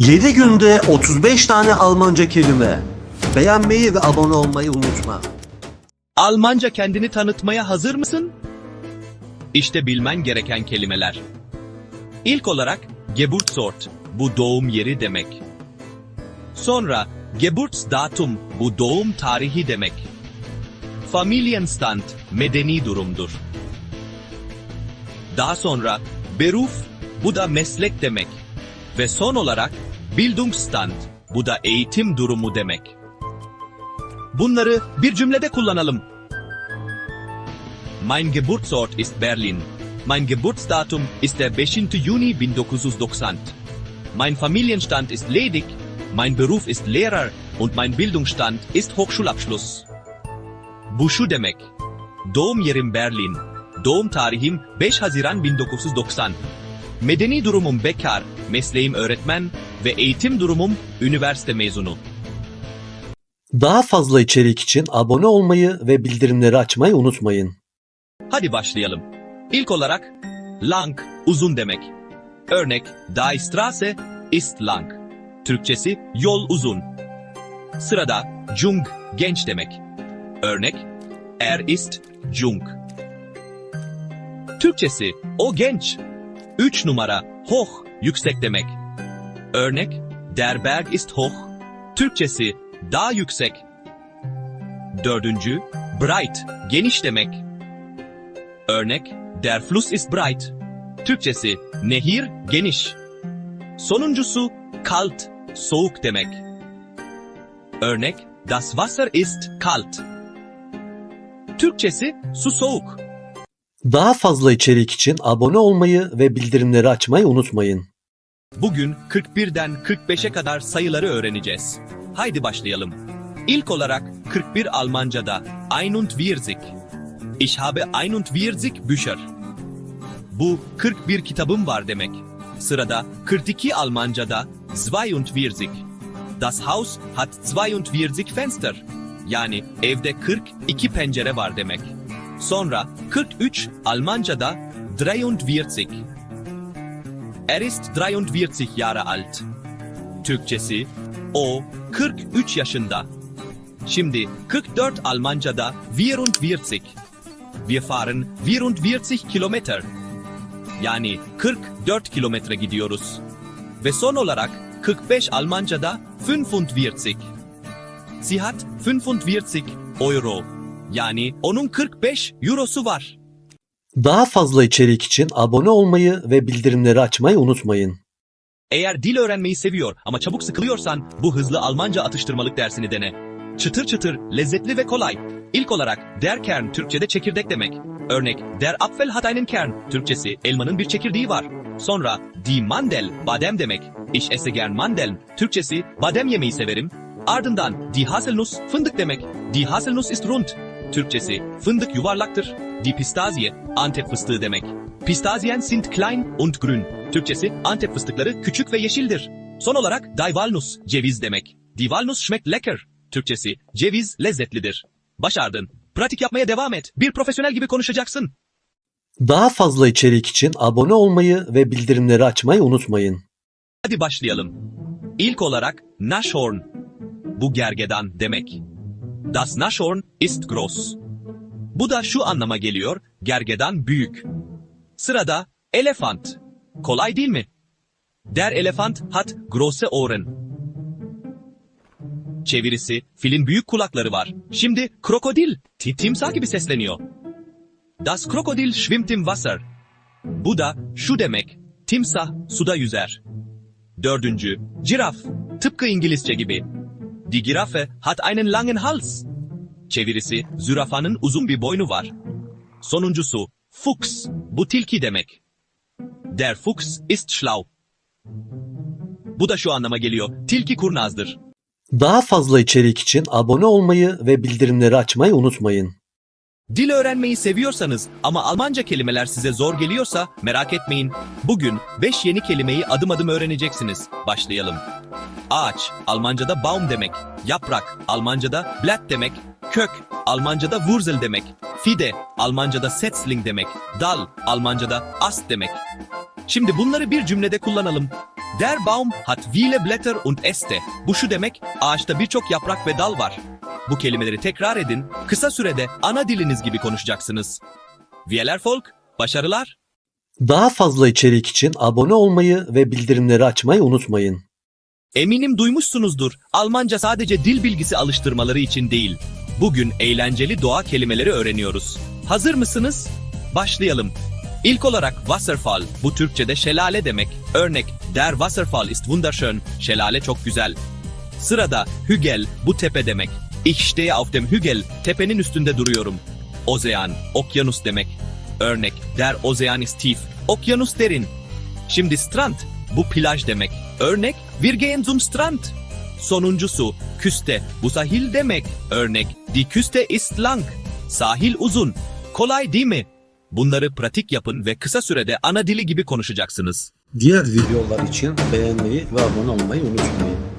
7 günde 35 tane Almanca kelime. Beğenmeyi ve abone olmayı unutma. Almanca kendini tanıtmaya hazır mısın? İşte bilmen gereken kelimeler. İlk olarak Geburtsort, bu doğum yeri demek. Sonra Geburtsdatum, bu doğum tarihi demek. Familienstand, medeni durumdur. Daha sonra Beruf, bu da meslek demek. Ve son olarak Bildungsstand, bu da eğitim durumu demek. Bunları bir cümlede kullanalım. Mein Geburtsort ist Berlin. Mein Geburtsdatum ist der 5. Juni 1990. Mein Familienstand ist ledig. Mein Beruf ist Lehrer und mein Bildungsstand ist Hochschulabschluss. Bu şu demek. Doğum yerim Berlin. Doğum tarihim 5 Haziran 1990. Medeni durumum bekar, mesleğim öğretmen ve eğitim durumum üniversite mezunu. Daha fazla içerik için abone olmayı ve bildirimleri açmayı unutmayın. Hadi başlayalım. İlk olarak lang uzun demek. Örnek Die Straße ist lang. Türkçesi yol uzun. Sırada jung genç demek. Örnek Er ist jung. Türkçesi o genç. 3 numara hoch yüksek demek. Örnek Der Berg ist hoch. Türkçesi dağ yüksek. Dördüncü bright geniş demek. Örnek, der Fluss ist breit. Türkçesi, nehir geniş. Sonuncusu, kalt, soğuk demek. Örnek, das Wasser ist kalt. Türkçesi, su soğuk. Daha fazla içerik için abone olmayı ve bildirimleri açmayı unutmayın. Bugün 41'den 45'e kadar sayıları öğreneceğiz. Haydi başlayalım. İlk olarak 41 Almanca'da 41. Ich habe 41 Bücher. Bu 41 kitabım var demek. Sırada 42 Almanca'da 42. Das Haus hat 42 Fenster. Yani evde 42 pencere var demek. Sonra 43 Almanca'da 43. Er ist 43 Jahre alt. Türkçesi o 43 yaşında. Şimdi 44 Almanca'da 44. Wir fahren 44 Kilometer. Yani 44 kilometre gidiyoruz. Ve son olarak 45 Almanca'da 45. Sie hat 45 Euro. Yani onun 45 eurosu var. Daha fazla içerik için abone olmayı ve bildirimleri açmayı unutmayın. Eğer dil öğrenmeyi seviyor ama çabuk sıkılıyorsan bu hızlı Almanca atıştırmalık dersini dene. Çıtır çıtır, lezzetli ve kolay. İlk olarak der Kern Türkçe'de çekirdek demek. Örnek der Apfel hat einen Kern. Türkçesi elmanın bir çekirdeği var. Sonra die Mandel badem demek. Ich esse gern Mandeln. Türkçesi badem yemeyi severim. Ardından die Haselnuss fındık demek. Die Haselnuss ist rund. Türkçesi fındık yuvarlaktır. Die Pistazie Antep fıstığı demek. Pistazien sind klein und grün. Türkçesi Antep fıstıkları küçük ve yeşildir. Son olarak die Walnuss ceviz demek. Die Walnuss schmeckt lecker. Türkçesi ceviz lezzetlidir. Başardın. Pratik yapmaya devam et. Bir profesyonel gibi konuşacaksın. Daha fazla içerik için abone olmayı ve bildirimleri açmayı unutmayın. Hadi başlayalım. İlk olarak Nashorn. Bu gergedan demek. Das Nashorn ist groß. Bu da şu anlama geliyor, gergedan büyük. Sırada elefant. Kolay değil mi? Der Elefant hat große Ohren. Çevirisi, filin büyük kulakları var. Şimdi krokodil, ti- timsah gibi sesleniyor. Das Krokodil schwimmt im Wasser. Bu da şu demek, timsah suda yüzer. Dördüncü, ciraf. Tıpkı İngilizce gibi. Die Giraffe hat einen langen Hals. Çevirisi, zürafanın uzun bir boynu var. Sonuncusu, Fuchs. Bu tilki demek. Der Fuchs ist schlau. Bu da şu anlama geliyor. Tilki kurnazdır. Daha fazla içerik için abone olmayı ve bildirimleri açmayı unutmayın. Dil öğrenmeyi seviyorsanız ama Almanca kelimeler size zor geliyorsa merak etmeyin. Bugün 5 yeni kelimeyi adım adım öğreneceksiniz. Başlayalım. Ağaç, Almanca'da Baum demek. Yaprak, Almanca'da Blatt demek. Kök, Almanca'da Wurzel demek. Fide, Almanca'da Setzling demek. Dal, Almanca'da Ast demek. Şimdi bunları bir cümlede kullanalım. Der Baum hat viele Blätter und Äste. Bu şu demek, ağaçta birçok yaprak ve dal var. Bu kelimeleri tekrar edin, kısa sürede ana diliniz gibi konuşacaksınız. Viel Erfolg, başarılar. Daha fazla içerik için abone olmayı ve bildirimleri açmayı unutmayın. Eminim duymuşsunuzdur. Almanca sadece dil bilgisi alıştırmaları için değil. Bugün eğlenceli doğa kelimeleri öğreniyoruz. Hazır mısınız? Başlayalım. İlk olarak Wasserfall, bu Türkçe'de şelale demek. Örnek, Der Wasserfall ist wunderschön, şelale çok güzel. Sırada Hügel, bu tepe demek. Ich stehe auf dem Hügel, tepenin üstünde duruyorum. Ozean, okyanus demek. Örnek, Der Ozean ist tief, okyanus derin. Şimdi Strand, bu plaj demek. Örnek, wir gehen zum Strand. Sonuncusu, küste, bu sahil demek. Örnek, die Küste ist lang. Sahil uzun. Kolay değil mi? Bunları pratik yapın ve kısa sürede ana dili gibi konuşacaksınız. Diğer videolar için beğenmeyi ve abone olmayı unutmayın.